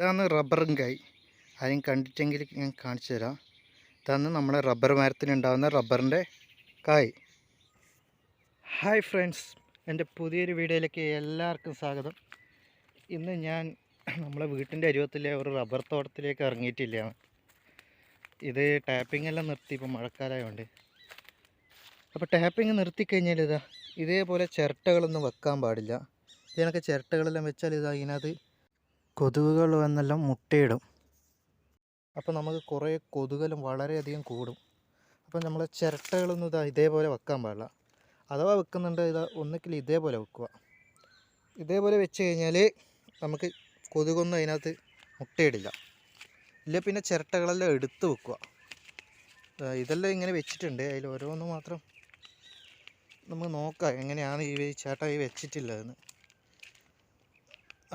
ഇതാണ് റബ്ബറും കായ്. ആരും കണ്ടിട്ടെങ്കിൽ ഞാൻ കാണിച്ചു തരാം. ഇതാണ് നമ്മുടെ റബ്ബർ മരത്തിനുണ്ടാകുന്ന റബ്ബറിന്റെ കായ്. ഹായ് ഫ്രണ്ട്സ് എന്റെ പുതിയൊരു വീഡിയോയിലേക്ക് എല്ലാവർക്കും സ്വാഗതം. ഇന്ന് ഞാൻ നമ്മളെ വീട്ടിന്റെ അരുവത്തിലെ ഒരു റബ്ബർ തോട്ടത്തിലേക്ക് ഇറങ്ങിയിട്ടില്ല ഇത് ടാപ്പിംഗ് എല്ലാം നിർത്തി ഇപ്പോൾ മഴക്കാലമായതുകൊണ്ട് അപ്പോൾ ടാപ്പിംഗ് നിർത്തിക്കഴിഞ്ഞാൽ ഇതാ ഇതേപോലെ ചിരട്ടകളൊന്നും വെക്കാൻ പാടില്ല. ഇതിനൊക്കെ ചിരട്ടകളെല്ലാം വെച്ചാൽ ഇതാ ഇതിനകത്ത് കൊതുകുകൾ വന്നെല്ലാം മുട്ടയിടും. അപ്പോൾ നമുക്ക് കുറേ കൊതുകലും വളരെയധികം കൂടും. അപ്പോൾ നമ്മൾ ചിരട്ടകളൊന്നും ഇതാ ഇതേപോലെ വെക്കാൻ പാടില്ല. അഥവാ വെക്കുന്നുണ്ട് ഇതാ ഒന്നുകിൽ ഇതേപോലെ വെക്കുക. ഇതേപോലെ വെച്ച് കഴിഞ്ഞാൽ നമുക്ക് കൊതുകൊന്നും അതിനകത്ത് മുട്ടയിടില്ല. ഇല്ല പിന്നെ ചിരട്ടകളെല്ലാം എടുത്ത് വെക്കുക. ഇതെല്ലാം ഇങ്ങനെ വെച്ചിട്ടുണ്ട്. അതിൽ ഓരോന്ന് മാത്രം നമുക്ക് നോക്കാം എങ്ങനെയാണ് ഈ ചേട്ടാ ഈ വെച്ചിട്ടില്ലതെന്ന്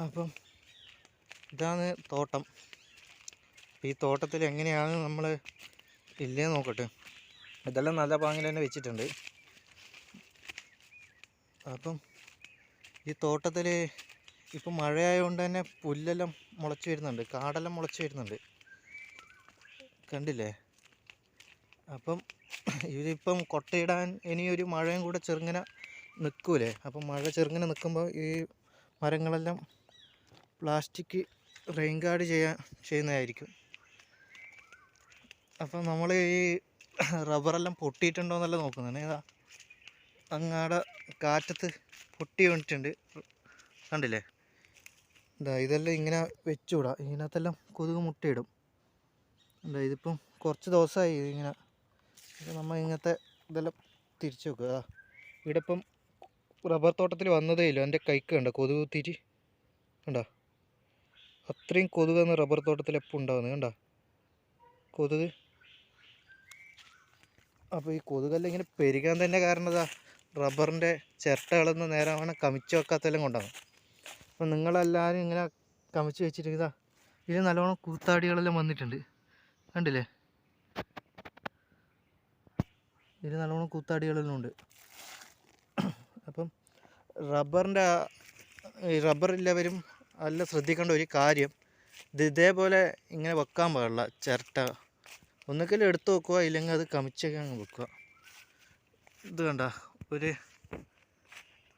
അപ്പം ഇതാണ് തോട്ടം. ഈ തോട്ടത്തിൽ എങ്ങനെയാണ് നമ്മൾ ഇല്ലേ നോക്കട്ടെ. ഇതെല്ലാം നല്ല പാങ്ങിൽ തന്നെ വെച്ചിട്ടുണ്ട്. അപ്പം ഈ തോട്ടത്തിൽ ഇപ്പം മഴയായതുകൊണ്ട് തന്നെ പുല്ലെല്ലാം മുളച്ച് വരുന്നുണ്ട്. കാടെല്ലാം മുളച്ച് വരുന്നുണ്ട്. കണ്ടില്ലേ? അപ്പം ഇതിപ്പം കൊട്ടയിടാൻ ഇനിയൊരു മഴയും കൂടെ ചെറുങ്ങനെ നിൽക്കൂലേ അപ്പം മഴ ചെറുങ്ങനെ നിൽക്കുമ്പോൾ ഈ മരങ്ങളെല്ലാം പ്ലാസ്റ്റിക് റെയിൻ ഗാർഡ് ചെയ്യാൻ ചെയ്യുന്നതായിരിക്കും. അപ്പം നമ്മൾ ഈ റബ്ബറെല്ലാം പൊട്ടിയിട്ടുണ്ടോ എന്നല്ല നോക്കുന്നത്. ഏതാ? അങ്ങാടെ കാറ്റത്ത് പൊട്ടി വീണിട്ടുണ്ട്. കണ്ടില്ലേ? എന്താ ഇതെല്ലാം ഇങ്ങനെ വെച്ചുകൂടാ ഇതിനകത്തെല്ലാം കൊതുക് മുട്ടയിടും. എന്താ ഇതിപ്പം കുറച്ച് ദിവസമായി ഇതിങ്ങനെ. ഇത് നമ്മൾ ഇങ്ങനത്തെ ഇതെല്ലാം തിരിച്ചു വെക്കുക. ഇവിടെ ഇപ്പം റബ്ബർ തോട്ടത്തിൽ വന്നതേ ഇല്ല. എന്റെ കൈക്ക് കണ്ടോ? കൊതുക് കുത്തിയിട്ട്. കണ്ടോ? അത്രയും കൊതുകാണ് റബ്ബർ തോട്ടത്തിൽ എപ്പോൾ ഉണ്ടാകുന്നത് കണ്ട? കൊതുക്. അപ്പോൾ ഈ കൊതുകെല്ലാം ഇങ്ങനെ പെരുകാൻ തന്നെ കാരണം ഇതാ റബ്ബറിന്റെ ചിരട്ടകളൊന്നും നേരെ വേണം കമിച്ച് വെക്കാത്തെല്ലാം കൊണ്ടാണ്. അപ്പോൾ നിങ്ങളെല്ലാവരും ഇങ്ങനെ കമിച്ച് വെച്ചിട്ട് ഇതാ ഇതിൽ നല്ലോണം കൂത്താടികളെല്ലാം വന്നിട്ടുണ്ട്. കണ്ടില്ലേ? ഇതിൽ നല്ലോണം കൂത്താടികളെല്ലാം ഉണ്ട്. അപ്പം റബ്ബറിന്റെ ഈ റബ്ബറില്ലവരും നല്ല ശ്രദ്ധിക്കേണ്ട ഒരു കാര്യം. ഇത് ഇതേപോലെ ഇങ്ങനെ വെക്കാൻ പാടില്ല. ചിരട്ട. ഒന്നുകിൽ എടുത്തു വെക്കുക ഇല്ലെങ്കിൽ അത് കമിച്ചൊക്കെ അങ്ങ് വെക്കുക. ഇത് കണ്ട ഒരു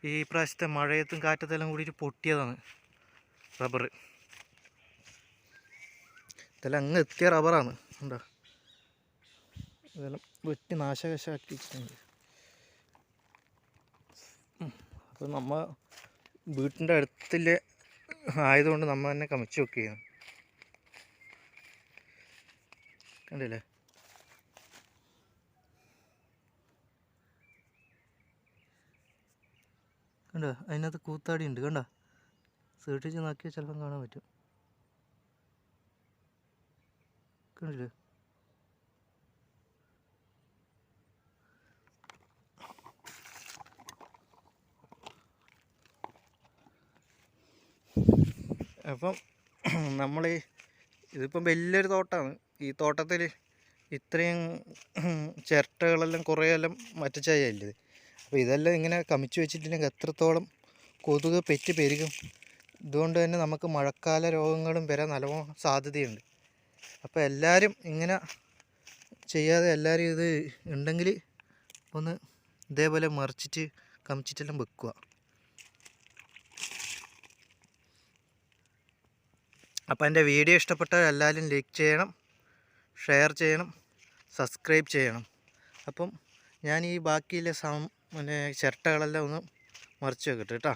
ഈ പ്രാവശ്യത്തെ മഴയത്തും കാറ്റത്തെല്ലാം കൂടിയിട്ട് പൊട്ടിയതാണ് റബ്ബർ. ഇതെല്ലാം അങ്ങ് എത്തിയ റബ്ബറാണ്. കണ്ടോ? ഇതെല്ലാം വെട്ടി നാശകശാക്കി വെച്ചിട്ടുണ്ട് അപ്പോൾ നമ്മ വീട്ടിന്റെ അടുത്തില്ലേ ആയതുകൊണ്ട് നമ്മൾ തന്നെ കമിച്ച് വെക്കുകയാണ്. കണ്ടില്ലേ? കണ്ടോ? അതിനകത്ത് കൂത്താടി ഉണ്ട്. കണ്ടോ? സേട്ടിച്ച് നോക്കിയാൽ ചിലപ്പം കാണാൻ പറ്റും. കണ്ടില്ലേ? അപ്പം നമ്മൾ ഇതിപ്പം വലിയൊരു തോട്ടമാണ് ഈ തോട്ടത്തിൽ ഇത്രയും ചിരട്ടകളെല്ലാം കുറേയെല്ലാം മറ്റച്ചായല്ലേ അപ്പോൾ ഇതെല്ലാം ഇങ്ങനെ കമിച്ച് വെച്ചിട്ടില്ലെങ്കിൽ എത്രത്തോളം കൊതുക് പെറ്റ് പെരുകും. ഇതുകൊണ്ട് തന്നെ നമുക്ക് മഴക്കാല രോഗങ്ങളും വരാൻ നല്ലോണം സാധ്യതയുണ്ട്. അപ്പോൾ എല്ലാവരും ഇങ്ങനെ ചെയ്യാതെ എല്ലാവരും ഇത് ഉണ്ടെങ്കിൽ ഒന്ന് ഇതേപോലെ മറിച്ചിട്ട് കമിച്ചിട്ടെല്ലാം വെക്കുക. അപ്പോൾ എന്റെ വീഡിയോ ഇഷ്ടപ്പെട്ടാൽ എല്ലാവരും ലൈക്ക് ചെയ്യണം ഷെയർ ചെയ്യണം സബ്സ്ക്രൈബ് ചെയ്യണം. അപ്പം ഞാൻ ഈ ബാക്കിയിലെ സം പിന്നെ ചിരട്ടകളെല്ലാം ഒന്ന് മറിച്ച് വെക്കട്ടെ കേട്ടോ.